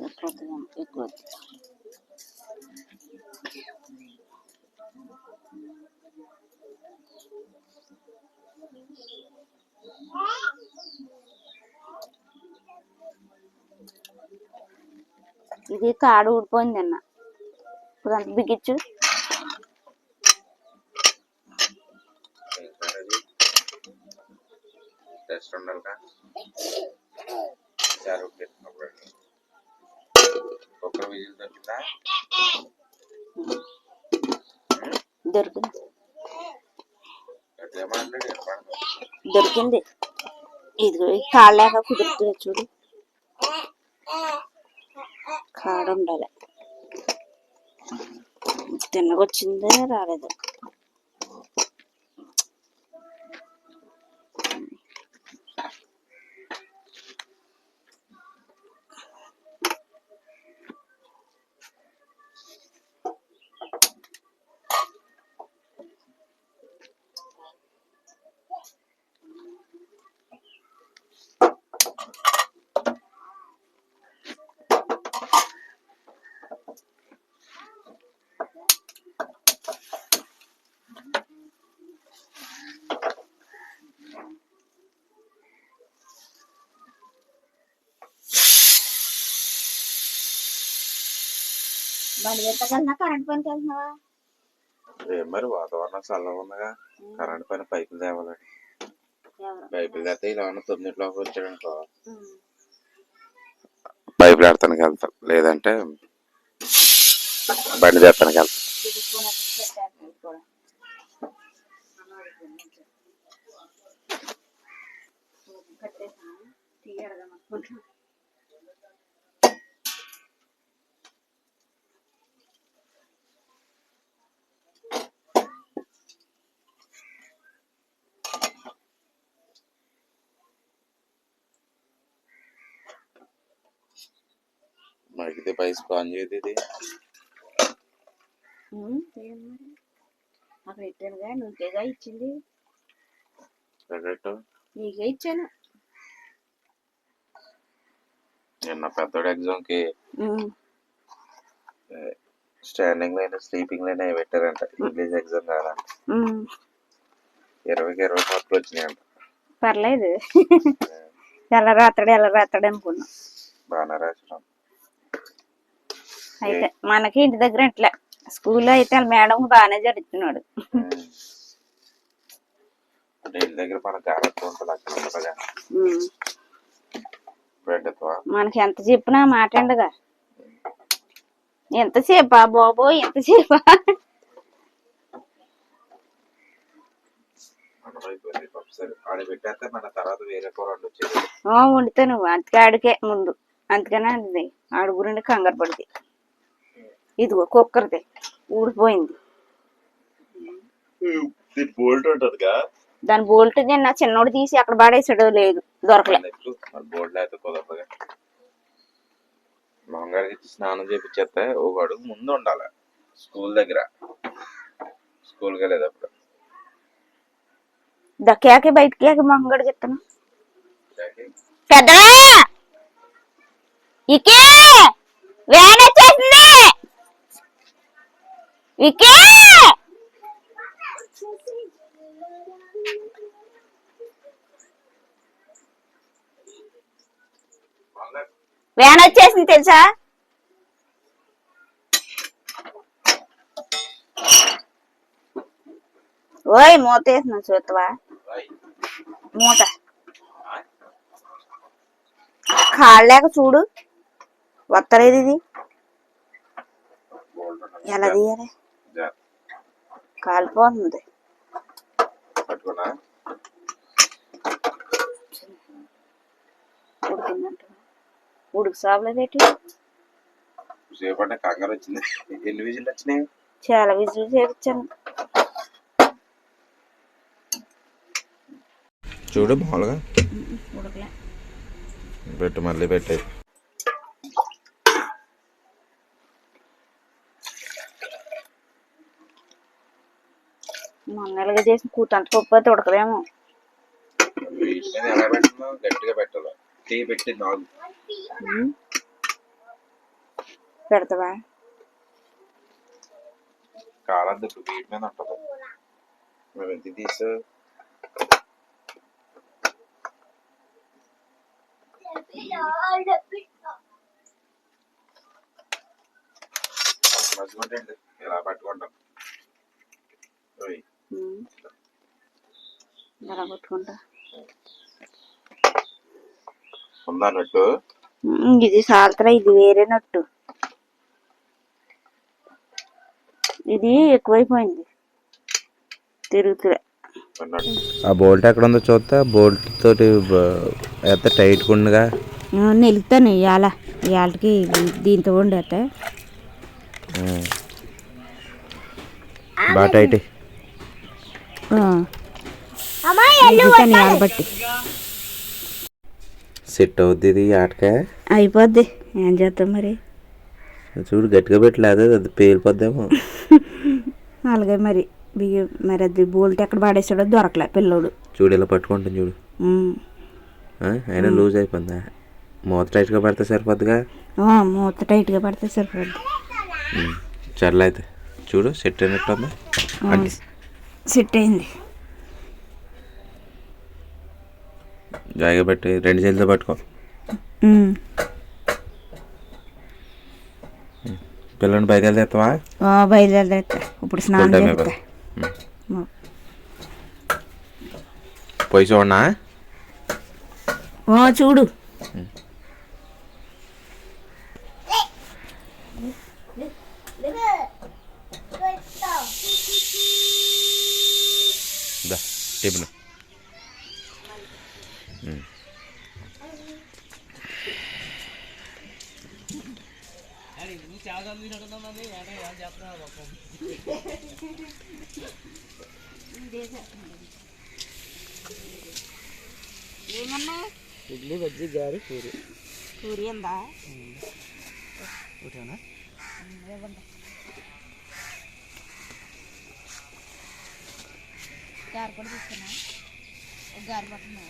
సరిపోతుందేమో ఎక్కువ వద్దు. ఇది కాడు ఊడిపోయింది అన్న ఇప్పుడు అంత బిగించు టెస్ట్ ఉండాలిగా చారు పెట్టినప్పుడు ఒక్క విజిల్ దొరికిందా. దొరికింది. ఇదిగో కాళ్ళాక కుదురుతుంది చూడు. కాడ ఉండాలి తిన్నగొచ్చిందే రాలేదు. బండి పెట్టగలనా కరెంట్ పనికి వెళ్తున్నావా ఏం మరి వాతావరణం చల్లగా ఉందిగా కరెంట్ పైన పైపులు తేవాలండి పైపులు తెస్తే ఇలా ఉన్న తొమ్మిదిలోకి వచ్చాడనుకో. పైపులు ఆడతానికి వెళ్తాం లేదంటే బండి తెస్తానికి వెళ్తాం. కట్టేసాను. తీయడదాం అనుకుంటున్నా. ఉమ్, తీయండి మరి. అక్కడ పెట్టానుగా నువ్వుగా ఇచ్చింది నీకే ఇచ్చాను నిన్న పెద్దోడు ఎగ్జామ్కి ఉమ్, స్టాండింగ్ లైన్ స్లీపింగ్ లైన్ అవి పెట్టారంట ఇంగ్లీష్ ఎగ్జామ్ కాదంట ఉమ్. ఇరవైకి ఇరవై మార్కులు వచ్చినాయంట పర్లేదు ఎలా రాత్రాడు ఎలా రాత్రాడు అనుకున్నా బాగానే రాసినాం అయితే మనకి ఇంటి దగ్గర ఇట్లా. స్కూల్లో అయితే మేడం బాగానే జరుగుతున్నాడు మనకి ఎంత చెప్పినా మాట్లాడగా ఎంతసేపా బాబో ఎంతసేపా మనం అయిపోయింది పప్పు సరే. ఆడ పెట్టేస్తే మన తర్వాత వేరే కూర వచ్చేది. ఆ, వండుతా నువ్వు అందుకే ఆడికే ముందు. అందుకనే అది ఆడు గురించి కంగారు పడితే ఇదిగో కుక్కర్ది ఊడిపోయింది. బోల్ట్ దాని బోల్ట్ నిన్న చిన్నోడు తీసి అక్కడ పాడేసాడు లేదు దొరకలే. మరి బోల్ట్ అయితే కుదరదుగా? మామగారికి ఇచ్చి స్నానం చేపించేస్తే ఒక అడుగు ముందు ఉండాలి స్కూల్ దగ్గర. స్కూల్కి వెళ్ళేటప్పుడు. దక్కాకి బయటికి మంగడికి ఇస్తాను జాకీ, పెద్దవా! ఇకే! వ్యాన్ వచ్చేసింది ఇకే! వ్యాన్ వచ్చేసింది తెలుసా? ఓయ్ మూత వేసిన చూతవా మూత. కాళ్ళలేక చూడు. వత్తలేదు ఇది ఎలా తీయాలి? కాలిపోతుంది ఉడికిందంట. ఉడికి సాబలేదేటి కంగారు వచ్చింది. ఎన్ని విజిల్ వచ్చినాయి? చాలా విజులు చేపించాను. చూడు మామూలుగా పెట్టు మళ్ళీ పెట్టే మొన్నలుగా చేసిన కూతంత పప్పు అయితే ఉడకదేమో వీటి మీద ఎలా పెట్టాలో గట్టిగా పెట్టాలి టీ పెట్టి నాలుగు ఉమ్. పెడతావా కాలద్దు ఇప్పుడు వీటి మీద ఉంటుంది మేము ఎంత తీసు మర్చిపోండి ఇలా పట్టుకుంటాం ఇది సాల్తరా ఇది వేరే నట్టు ఇది ఎక్కువైపోయింది. అన్నట్టు ఆ బోల్ట్ ఎక్కడ ఉందో చూస్తే బోల్ట్ తోటి ఎంత టైట్గా ఉండగా నిలుతాను ఇవాళ ఇవాళకి దీంతో ఉండేత బాగా టైట్ సెట్ అవుద్ది ఇది ఆటకే. అయిపోద్ది. ఏం చేస్తాం మరి? చూడు గట్టిగా పెట్టలేదు అది పేలిపోద్దేమో. అలాగే మరి. బియ్యం మరి అది బోల్ట్ ఎక్కడ పాడేసాడో దొరకలే పిల్లోడు. చూడు ఇలా పట్టుకుంటాను చూడు. అయినా లూజ్ అయిపోయిందా? మూత టైట్గా పడితే సరిపోద్దిగా? ఆ, మూత టైట్గా పడితే సరిపోద్ది. అయితే చూడు సెట్ అయినట్టు ఉందా అడ్డి సెట్ అయింది. జాయిగా పెట్టి రెండు చేతులతో పట్టుకో. వెళ్తేస్తావా ఆ, బయలుదేరేస్తా ఇప్పుడు స్నానం చేస్తా. పోయి చూడనా? ఓ చూడు. టిఫిన్ ఏమన్నా? ఇడ్లీ బజ్జీ గారి పూరి. పూరి ఉందా? ఒకటేనా? గారి కూడా తీసుకున్నా ఒక గారి పట్టున్నా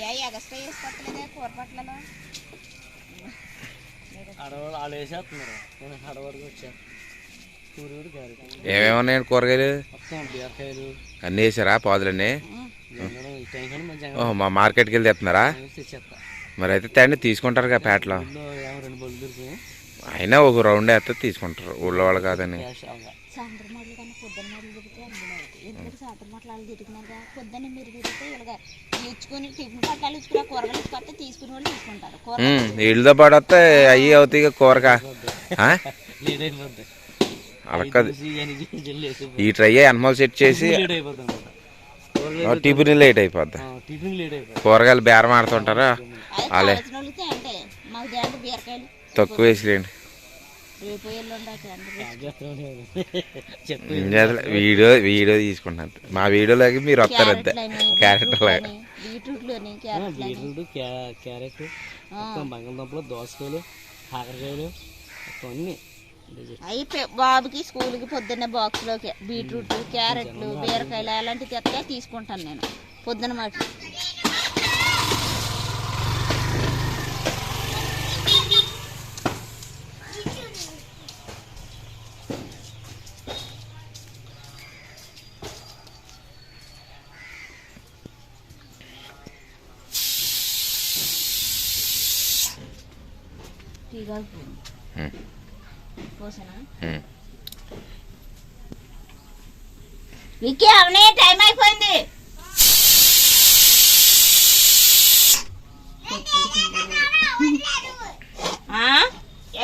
ఏ ఎగస్ట్రా వేసుకోవట్లేదే కూర పట్లలో ఆడవాళ్ళు వాళ్ళు వేసేస్తున్నారు. నేను ఆడవరకు వచ్చా. పూరి కూడా గారి. ఏమేమి ఉన్నాయండి కూరగాయలు? అన్నీ వేసారా? పాదులన్నీ? మా మార్కెట్కి వెళ్ళి తెస్తున్నారా? మరి అయితే తండ్రి తీసుకుంటారుగా పేటలో. అయినా ఒక రౌండ్ వేస్తే తీసుకుంటారు. ఊళ్ళో వాళ్ళు కాదని. క్యాష్ అవగా సాయంత్రం మాటలు కన్నా పొద్దున్న మాటలు తిరిగితే అందులో ఎందుకంటే సాయంత్రం మాటలు వాళ్ళు తిరిగినాక పొద్దున్న మీరు తిరిగితే ఇలాగ ఇచ్చుకొని టిఫిన్ పట్టాలు ఇచ్చుకుని కూరగాయలు ఇచ్చుకుంటే తీసుకుని వాళ్ళు తీసుకుంటారు. కూర ఉమ్, వీళ్ళతో పాటు వస్తే అయ్యి అవుతాయి ఇక కూరగా ఆ? లేట్ అయిపోద్ది అలా కాదు. చూసి ఇవన్నీ చూసి జల్లి వేసి ఈ ట్రై ఎనమల్ సెట్ చేసి టిఫిన్ లేట్ అయిపోద్ది. కూరగాయలు బేరం ఆడుతుంటారా? అలాే. బీరకాయలు. తక్కువ చేయాలి? వీడియో వీడియో తీసుకుంటున్నాను మా వీడియోలోకి మీరు వస్తారు అంతే. క్యారెట్ బీట్రూట్ క్యా- క్యారెట్ బంగాళదుంపలు దోసకాయలు కాకరకాయలు అన్ని. అవి పె- బాబుకి స్కూల్కి పొద్దున్న బాక్స్లోకి బీట్రూట్ క్యారెట్లు బీరకాయలు అలాంటివి తెస్తే తీసుకుంటాను నేను. పొద్దున్న మాట విక్కీ అవనే టైం అయిపోయింది?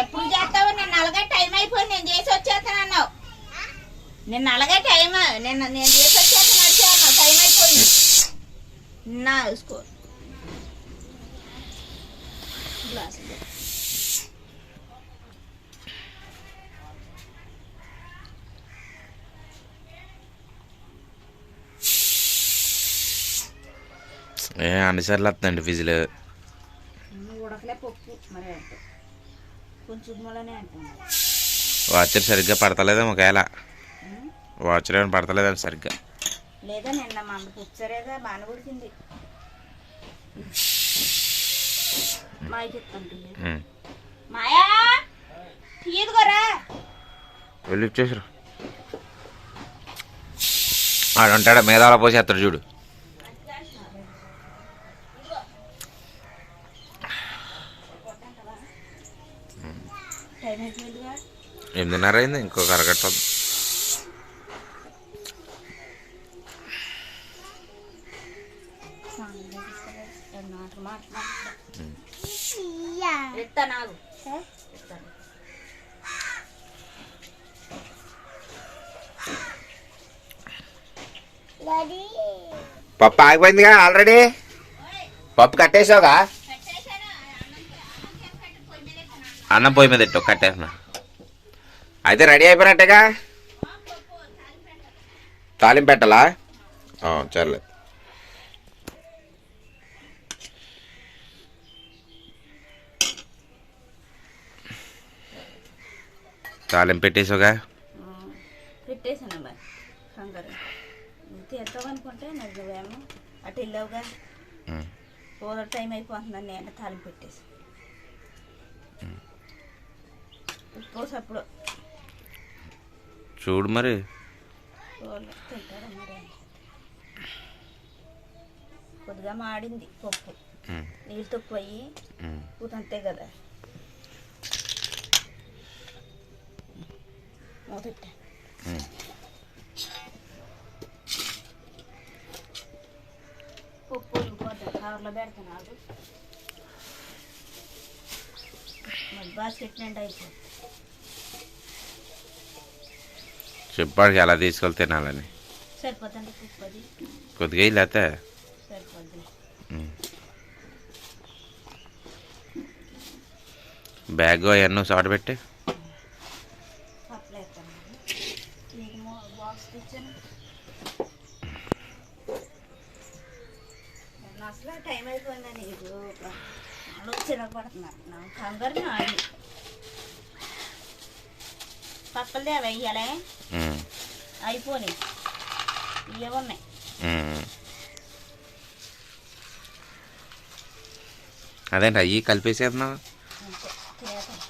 ఎప్పుడు చేస్తావు? నిన్న అలాగే టైం అయిపోయింది. నేను చేసి వచ్చేస్తాను అన్నావు. నిన్న అలాగే టైం నిన్న నేను చేసి వచ్చేస్తాను వచ్చాను టైం అయిపోయింది. నా స్కూ గ్లాస్. ఏ అన్నిసార్లు వస్తుందండి ఫిజిల్ ఉడకలే పప్పు మరి అంటే కొంచెం మూలనే అంటాను వాచర్ సరిగ్గా పడతలేదేమో ఒకవేళ. వాచర్ ఏమైనా పడతలేదేమో సరిగ్గా. లేదా నిన్న మా అమ్మ పుచ్చరేగా బాగా ఉడికింది. మాయ తీయదుకోరా వెళ్ళి ఇచ్చేసారు ఆడు ఉంటాడా మేధాలో పోసేస్తాడు చూడు. ఎనిమిదిన్నర అయింది ఇంకొక అరగంట ఉంది. మాట మాట ఎత్తా నాకు ఎత్తాను పప్పు ఆగిపోయిందిగా ఆల్రెడీ. పప్పు కట్టేసావుగా? అన్నం పొయ్యి మీద పెట్టు కట్టేసిన అయితే రెడీ అయిపోయినట్టేగా? తాలింపు పెట్టాలా? సర్లే. తాలింపు పెట్టేసావుగా? పెట్టేసాను మరి కంగారు. నువ్వు తీద్దామనుకుంటే నాకు అటు వెళ్ళావుగా. పోదర టైం అయిపోతుందని నేను తాలింపు పెట్టేసి చూడు మరి. కొద్దిగా మాడింది పప్పు. నీళ్ళు తక్కువ అయ్యి ఉమ్. అంతే కదా. పప్పు కవర్లో పెడుతున్నాడు మరి బాస్కెట్ నిండా అయిపోయింది చెప్పాడు ఎలా తీసుకెళ్ళి తినాలని. సరిపోతుంది కొద్దిగా లేతే బ్యాగ్ అవన్నీ సాటు పెట్టి. అసలు టైం అయిపోయిందని నీకు? వాళ్ళు చిరగబడుతున్నారు నా కంగారు పప్పులు దేవ వెయ్యాలే ఉమ్, అయిపోయినాయి ఇవే ఉన్నాయి. అదేంటి కలిపేసేస్తున్నావు? తినేద్దాం.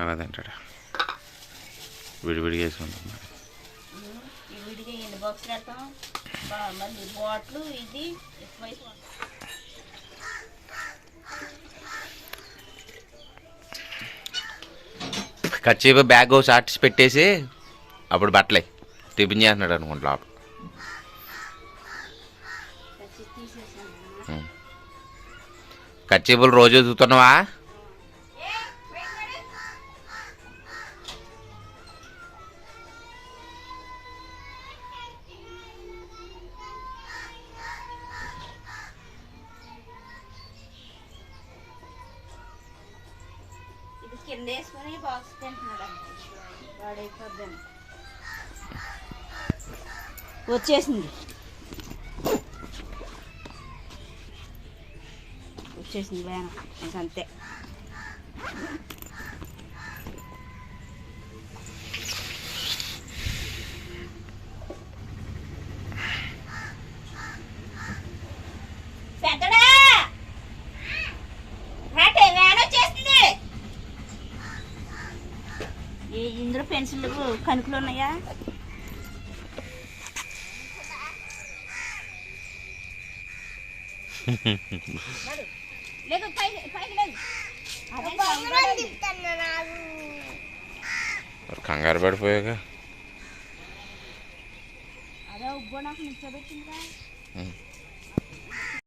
అలా తింటాడు? విడివిడిగా వేసుకుంటాం మరి. ఈ విడిగా ఎన్ని బాక్సులు వేస్తాం? బా- మళ్ళీ బాట్లు ఇది ఎక్కువైపోతుంది. ఖర్చు బ్యాగ్ షార్ట్స్ పెట్టేసి అప్పుడు బట్టలే. టిఫిన్ చేస్తున్నాడు అనుకుంటా లోపల. కర్చీపులు రోజు చూస్తున్నావా కింద వేసుకొని బాక్స్ తింటున్నాడు వాడైపోద్దని. వచ్చేసింది. వచ్చేసింది వేన ఇంకంతే పెద్దడా రాటే వేన వచ్చేసింది ఈ ఇందులో పెన్సిల్ కనుకలు ఉన్నాయా? కంగారు పడిపోయాక అదే ఉబ్బో నాకు నిల్చోబెట్టిందిగా ఉమ్.